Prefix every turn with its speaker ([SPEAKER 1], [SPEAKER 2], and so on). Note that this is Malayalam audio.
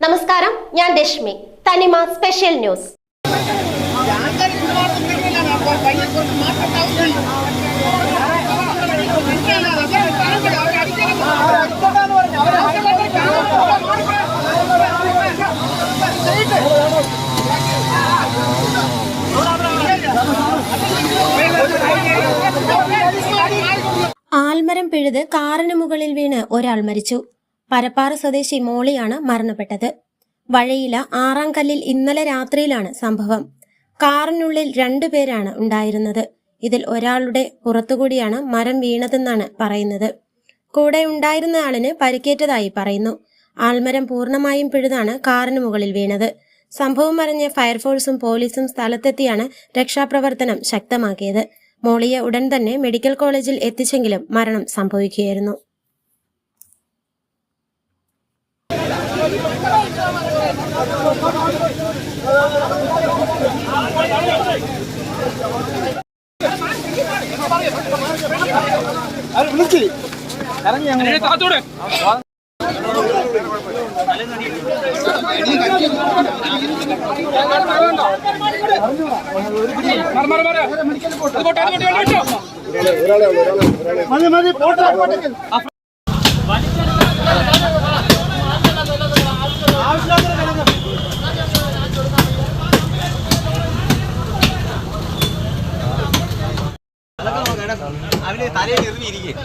[SPEAKER 1] നമസ്കാരം ഞാൻ രശ്മി തനിമ സ്പെഷ്യൽ ന്യൂസ് ആൽമരം പിഴുത് കാറിന് മുകളിൽ വീണ് ഒരാൾ മരിച്ചു. പരപ്പാറ സ്വദേശി മോളിയാണ് മരണപ്പെട്ടത്. വഴയില ആറാം കല്ലിൽ ഇന്നലെ രാത്രിയിലാണ് സംഭവം. കാറിനുള്ളിൽ രണ്ടു പേരാണ് ഉണ്ടായിരുന്നത്. ഇതിൽ ഒരാളുടെ പുറത്തുകൂടിയാണ് മരം വീണതെന്നാണ് പറയുന്നത്. കൂടെ ഉണ്ടായിരുന്ന ആളിന് പരിക്കേറ്റതായി പറയുന്നു. ആൽമരം പൂർണമായും പിഴുതാണ് കാറിന് മുകളിൽ വീണത്. സംഭവം അറിഞ്ഞ ഫയർഫോഴ്സും പോലീസും സ്ഥലത്തെത്തിയാണ് രക്ഷാപ്രവർത്തനം ശക്തമാക്കിയത്. മോളിയെ ഉടൻ തന്നെ മെഡിക്കൽ കോളേജിൽ എത്തിച്ചെങ്കിലും മരണം സംഭവിക്കുകയായിരുന്നു.
[SPEAKER 2] അവന് തലയിൽ എറിഞ്ഞിരിക്കും